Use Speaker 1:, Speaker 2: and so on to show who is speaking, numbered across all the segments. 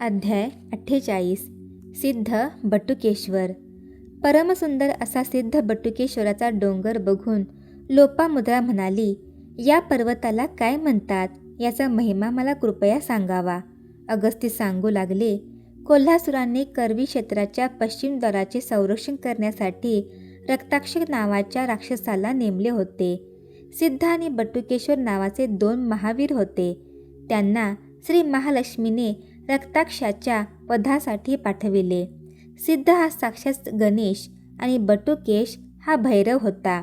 Speaker 1: अध्याय अठ्ठेचाळीस. सिद्ध बटुकेश्वर. परमसुंदर असा सिद्ध बटुकेश्वराचा डोंगर बघून लोपामुद्रा म्हणाली या पर्वताला काय म्हणतात? याचा महिमा मला कृपया सांगावा. अगस्ती सांगू लागले कोल्हासुराने करवी क्षेत्राच्या पश्चिम द्वाराचे संरक्षण करण्यासाठी रक्ताक्ष नावाच्या राक्षसाला नेमले होते. सिद्ध आणि बटुकेश्वर नावाचे दोन महावीर होते. त्यांना श्री महालक्ष्मीने रक्ताक्षाच्या वधासाठी पाठविले. सिद्ध हा साक्षात गणेश आणि बटुकेश हा भैरव होता.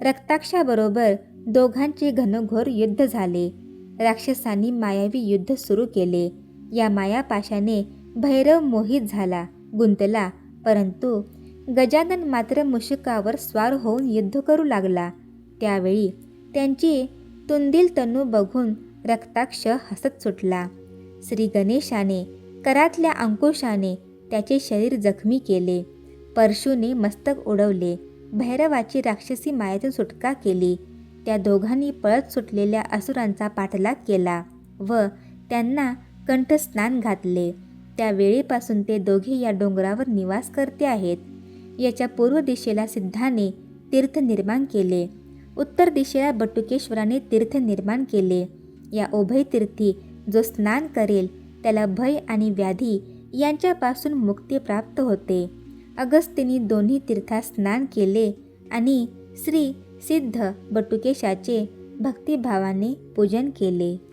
Speaker 1: रक्ताक्षाबरोबर दोघांचे घनघोर युद्ध झाले. राक्षसांनी मायावी युद्ध सुरू केले. या मायापाशाने भैरव मोहित झाला गुंतला परंतु गजानन मात्र मुशुकावर स्वार होऊन युद्ध करू लागला. त्यावेळी त्यांची तुंदील तनू बघून रक्ताक्ष हसत सुटला. श्री गणेशाने करातल्या अंकुशाने त्याचे शरीर जखमी केले. परशूने मस्तक उडवले भैरवाची राक्षसी मायेतून सुटका केली. त्या दोघांनी पळत सुटलेल्या असुरांचा पाठलाग केला व त्यांना कंठस्नान घातले. त्या वेळेपासून ते दोघे या डोंगरावर निवास करते आहेत. याच्या पूर्व दिशेला सिद्धाने तीर्थ निर्माण केले. उत्तर दिशेला बटुकेश्वराने तीर्थ निर्माण केले. या उभय तीर्थी जो स्नान करेल त्याला भय आणि व्याधी यांच्यापासून मुक्ती प्राप्त होते. अगस्त्यनी दोन्ही तीर्थात स्नान केले आणि श्री सिद्ध बटुकेशाचे भक्तिभावाने पूजन केले.